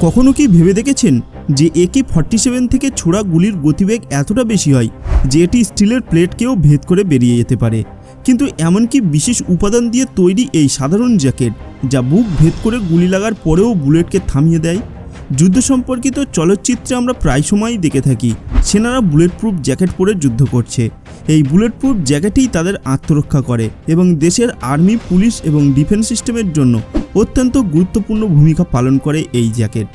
কখনো কি ভেবে দেখেছেন যে একে ফর্টি সেভেন থেকে ছোড়া গুলির গতিবেগ এতটা বেশি হয় যে এটি স্টিলের প্লেটকেও ভেদ করে বেরিয়ে যেতে পারে? কিন্তু এমনকি বিশেষ উপাদান দিয়ে তৈরি এই সাধারণ জ্যাকেট, যা বুক ভেদ করে গুলি লাগার পরেও বুলেটকে থামিয়ে দেয়? যুদ্ধ সম্পর্কিত চলচ্চিত্রে আমরা প্রায় সময়ই দেখে থাকি। সেনারা বুলেট প্রুফ জ্যাকেট পরে যুদ্ধ করছে। এই বুলেট প্রুফ জ্যাকেটই তাদের আত্মরক্ষা করে এবং দেশের আর্মি, পুলিশ এবং ডিফেন্স সিস্টেমের জন্য অত্যন্ত গুরুত্বপূর্ণ ভূমিকা পালন করে এই জ্যাকেট।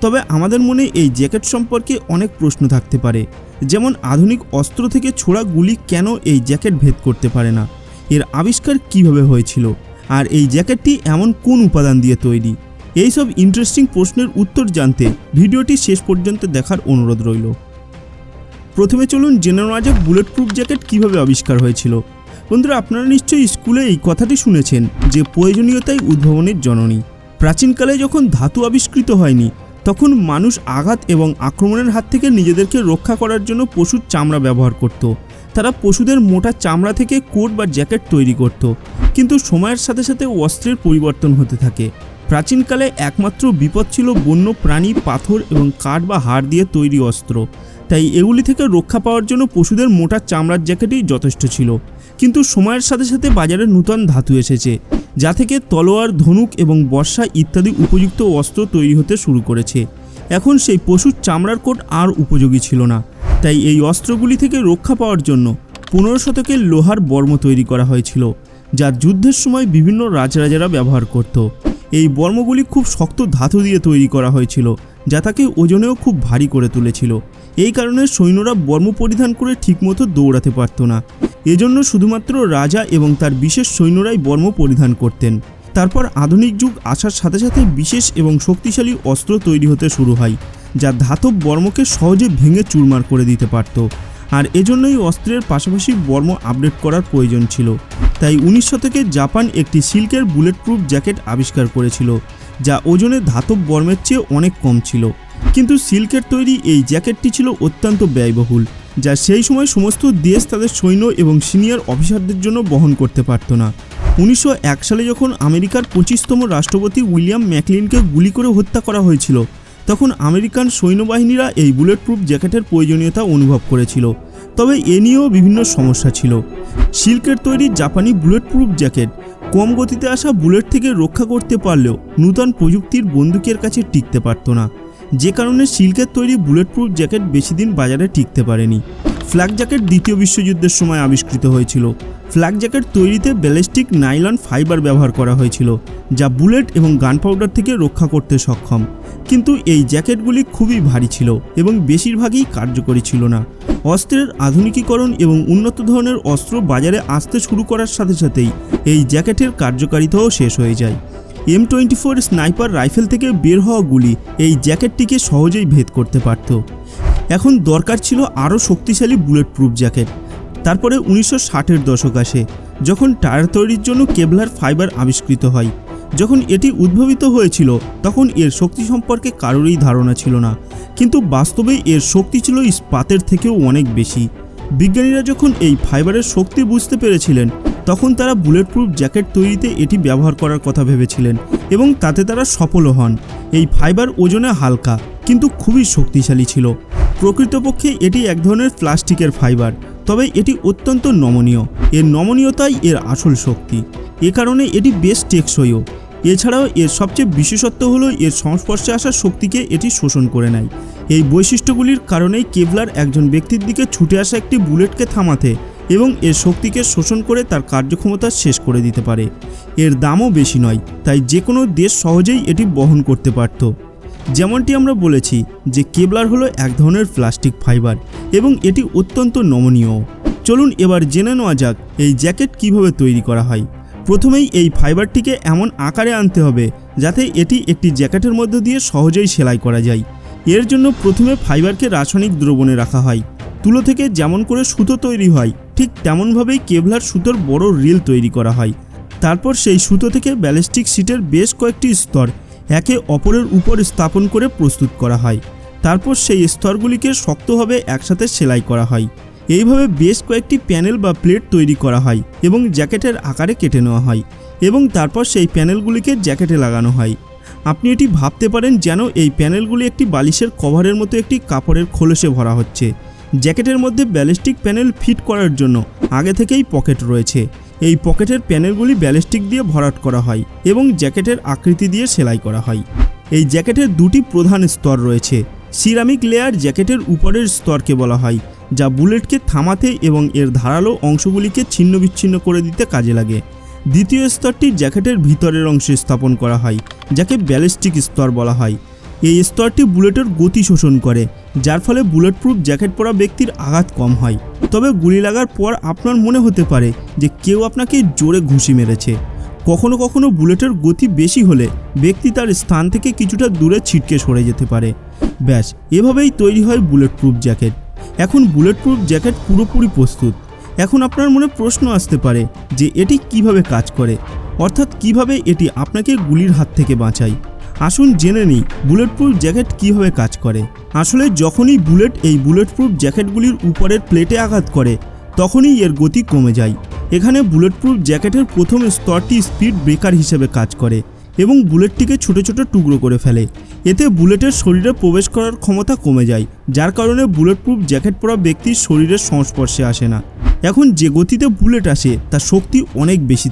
তবে আমাদের মনে এই জ্যাকেট সম্পর্কে অনেক প্রশ্ন থাকতে পারে। যেমন, আধুনিক অস্ত্র থেকে ছোড়া গুলি কেন এই জ্যাকেট ভেদ করতে পারে না? এর আবিষ্কার কীভাবে হয়েছিল? আর এই জ্যাকেটটি এমন কোন উপাদান দিয়ে তৈরি? এইসব ইন্টারেস্টিং প্রশ্নের উত্তর জানতে ভিডিওটি শেষ পর্যন্ত দেখার অনুরোধ রইল। প্রথমে চলুন জেনে নেওয়া যাক বুলেট প্রুফ জ্যাকেট কীভাবে আবিষ্কার হয়েছিল। বন্ধুরা, আপনারা নিশ্চয়ই স্কুলে এই কথাটি শুনেছেন যে প্রয়োজনীয়তাই উদ্ভাবনের জননী। প্রাচীনকালে যখন ধাতু আবিষ্কৃত হয়নি, তখন মানুষ আঘাত এবং আক্রমণের হাত থেকে নিজেদেরকে রক্ষা করার জন্য পশুর চামড়া ব্যবহার করত। তারা পশুদের মোটা চামড়া থেকে কোট বা জ্যাকেট তৈরি করত। কিন্তু সময়ের সাথে সাথে অস্ত্রের পরিবর্তন হতে থাকে। প্রাচীনকালে একমাত্র বিপদ ছিল বন্য প্রাণী, পাথর এবং কাঠ বা হাড় দিয়ে তৈরি অস্ত্র। তাই এগুলি থেকে রক্ষা পাওয়ার জন্য পশুদের মোটা চামড়ার জ্যাকেটই যথেষ্ট ছিল। কিন্তু সময়ের সাথে সাথে বাজারে নূতন ধাতু এসেছে, যা থেকে তলোয়ার, ধনুক এবং বর্ষা ইত্যাদি উপযুক্ত অস্ত্র তৈরি হতে শুরু করেছে। এখন সেই পশুর চামড়ার কোট আর উপযোগী ছিল না। তাই এই অস্ত্রগুলি থেকে রক্ষা পাওয়ার জন্য পনেরো শতকের লোহার বর্ম তৈরি করা হয়েছিল, যা যুদ্ধের সময় বিভিন্ন রাজরাজারা ব্যবহার করত। এই বর্মগুলি খুব শক্ত ধাতু দিয়ে তৈরি করা হয়েছিল, যা তাকে ওজনেও খুব ভারী করে তুলেছিল। এই কারণে সৈন্যরা বর্ম পরিধান করে ঠিকমতো দৌড়াতে পারত না। এজন্য শুধুমাত্র রাজা এবং তার বিশেষ সৈন্যরাই বর্ম পরিধান করতেন। তারপর আধুনিক যুগ আসার সাথে সাথে বিশেষ এবং শক্তিশালী অস্ত্র তৈরি হতে শুরু হয়, যা ধাতব বর্মকে সহজে ভেঙে চুরমার করে দিতে পারত। আর এজন্যই অস্ত্রের পাশাপাশি বর্ম আপডেট করার প্রয়োজন ছিল। তাই উনিশ শতকে জাপান একটি সিল্কের বুলেট প্রুফ জ্যাকেট আবিষ্কার করেছিল, যা ওজনে ধাতব বর্মের চেয়ে অনেক কম ছিল। কিন্তু সিল্কের তৈরি এই জ্যাকেটটি ছিল অত্যন্ত ব্যয়বহুল, যা সেই সময় সমস্ত দেশ তাদের সৈন্য এবং সিনিয়র অফিসারদের জন্য বহন করতে পারত না। উনিশশো এক সালে যখন আমেরিকার পঁচিশতম রাষ্ট্রপতি উইলিয়াম ম্যাকলিনকে গুলি করে হত্যা করা হয়েছিল তখন আমেরিকান সৈন্যবাহিনীরা এই বুলেট প্রুফ জ্যাকেটের প্রয়োজনীয়তা অনুভব করেছিল। তবে এ নিয়েও বিভিন্ন সমস্যা ছিল। সিল্কের তৈরি জাপানি বুলেট প্রুফ জ্যাকেট কম গতিতে আসা বুলেট থেকে রক্ষা করতে পারলেও নূতন প্রযুক্তির বন্দুকের কাছে টিকতে পারত না। যে কারণে সিল্কের তৈরি বুলেট প্রুফ জ্যাকেট বেশি দিন বাজারে টিকতে পারেনি। ফ্ল্যাগ জ্যাকেট দ্বিতীয় বিশ্বযুদ্ধের সময় আবিষ্কৃত হয়েছিল। ফ্ল্যাগ জ্যাকেট তৈরিতে ব্যালিস্টিক নাইলন ফাইবার ব্যবহার করা হয়েছিল, যা বুলেট এবং গান পাউডার থেকে রক্ষা করতে সক্ষম। কিন্তু এই জ্যাকেটগুলি খুবই ভারী ছিল এবং বেশিরভাগই কার্যকরী ছিল না। অস্ত্রের আধুনিকীকরণ এবং উন্নত ধরনের অস্ত্র বাজারে আসতে শুরু করার সাথে সাথেই এই জ্যাকেটের কার্যকারিতাও শেষ হয়ে যায়। M twenty four sniper rifle থেকে বের হওয়া গুলি এই জ্যাকেটটিকে সহজেই ভেদ করতে পারত। এখন দরকার ছিল আরও শক্তিশালী বুলেট প্রুফ জ্যাকেট। তারপরে উনিশশো ষাটের দশক আসে, যখন টায়ার তৈরির জন্য কেবলার ফাইবার আবিষ্কৃত হয়। যখন এটি উদ্ভাবিত হয়েছিল, তখন এর শক্তি সম্পর্কে কারোরই ধারণা ছিল না। কিন্তু বাস্তবে এর শক্তি ছিল ইস্পাতের থেকেও অনেক বেশি। বিজ্ঞানীরা যখন এই ফাইবারের শক্তি বুঝতে পেরেছিলেন, তখন তারা বুলেট প্রুফ জ্যাকেট তৈরিতে এটি ব্যবহার করার কথা ভেবেছিলেন এবং তাতে তারা সফলও হন। এই ফাইবার ওজনে হালকা, কিন্তু খুবই শক্তিশালী ছিল। প্রকৃতপক্ষে এটি এক ধরনের প্লাস্টিকের ফাইবার, তবে এটি অত্যন্ত নমনীয়। এর নমনীয়তাই এর আসল শক্তি। এ কারণে এটি বেশ টেকসইও। এছাড়াও এর সবচেয়ে বিশেষত্ব হলো এর সংস্পর্শে আসা শক্তিকে এটি শোষণ করে নেয়। এই বৈশিষ্ট্যগুলির কারণেই কেবলার একজন ব্যক্তির দিকে ছুটে আসা একটি বুলেটকে থামাতে এবং এর শক্তিকে শোষণ করে তার কার্যক্ষমতা শেষ করে দিতে পারে। এর দামও বেশি নয়, তাই যে কোনো দেশ সহজেই এটি বহন করতে পারত। যেমনটি আমরা বলেছি যে কেবলার হলো এক ধরনের প্লাস্টিক ফাইবার এবং এটি অত্যন্ত নমনীয়। চলুন এবার জেনে নেওয়া যাক এই জ্যাকেট কীভাবে তৈরি করা হয়। প্রথমেই এই ফাইবারটিকে এমন আকারে আনতে হবে যাতে এটি একটি জ্যাকেটের মধ্য দিয়ে সহজেই সেলাই করা যায়। এর জন্য প্রথমে ফাইবারকে রাসায়নিক দ্রবণে রাখা হয়। তুলো থেকে যেমন করে সুতো তৈরি হয়, ঠিক তেমনভাবেই কেভলার সুতোর বড় রিল তৈরি করা হয়। তারপর সেই সুতো থেকে ব্যালিস্টিক শিটের বেশ কয়েকটি স্তর একে অপরের উপর স্থাপন করে প্রস্তুত করা হয়। তারপর সেই স্তরগুলিকে শক্তভাবে একসাথে সেলাই করা হয়। এইভাবে বেশ কয়েকটি প্যানেল বা প্লেট তৈরি করা হয় এবং জ্যাকেটের আকারে কেটে নেওয়া হয় এবং তারপর সেই প্যানেলগুলিকে জ্যাকেটে লাগানো হয়। আপনি এটি ভাবতে পারেন যেন এই প্যানেলগুলি একটি বালিশের কভারের মতো একটি কাপড়ের খোলসে ভরা হচ্ছে। জ্যাকেটের মধ্যে ব্যালিস্টিক প্যানেল ফিট করার জন্য আগে থেকেই পকেট রয়েছে। এই পকেটের প্যানেলগুলি ব্যালিস্টিক দিয়ে ভরাট করা হয় এবং জ্যাকেটের আকৃতি দিয়ে সেলাই করা হয়। এই জ্যাকেটের দুটি প্রধান স্তর রয়েছে। সিরামিক লেয়ার জ্যাকেটের উপরের স্তরকে বলা হয়। যা বুলেটকে থামাতে এবং এর ধারালো অংশগুলিকে ছিন্নবিচ্ছিন্ন করে দিতে কাজে লাগে। দ্বিতীয় স্তরটি জ্যাকেটের ভিতরের অংশে স্থাপন করা হয়, যাকে ব্যালিস্টিক স্তর বলা হয়। এই স্তরটি বুলেটের গতি শোষণ করে, যার ফলে বুলেট প্রুফ জ্যাকেট পরা ব্যক্তির আঘাত কম হয়। তবে গুলি লাগার পর আপনার মনে হতে পারে যে কেউ আপনাকে জোরে ঘুষি মেরেছে। কখনো কখনো বুলেটের গতি বেশি হলে ব্যক্তি তার স্থান থেকে কিছুটা দূরে ছিটকে সরে যেতে পারে। ব্যাস, এভাবেই তৈরি হয় বুলেট প্রুফ জ্যাকেট। এখন বুলেট প্রুফ জ্যাকেট পুরোপুরি প্রস্তুত। এখন আপনার মনে প্রশ্ন আসতে পারে যে এটি কীভাবে কাজ করে? অর্থাৎ কীভাবে এটি আপনাকে গুলির হাত থেকে বাঁচায়? আসুন জেনে নিই বুলেট প্রুফ জ্যাকেট কীভাবে কাজ করে। আসলে যখনই বুলেট এই বুলেট প্রুফ জ্যাকেটগুলির উপরের প্লেটে আঘাত করে, তখনই এর গতি কমে যায়। এখানে বুলেট প্রুফ জ্যাকেটের প্রথম স্তরটি স্পিড ব্রেকার হিসেবে কাজ করে। এবং বুলেটটিকে ছোট ছোট টুকরো করে ফেলে এতে বুলেটের শরীরে প্রবেশ করার ক্ষমতা কমে যায়, যার কারণে বুলেট প্রুফ জ্যাকেট পরা ব্যক্তির শরীরের সংস্পর্শে আসে না এখন যে গতিতে বুলেট আসে, তার শক্তি অনেক বেশি।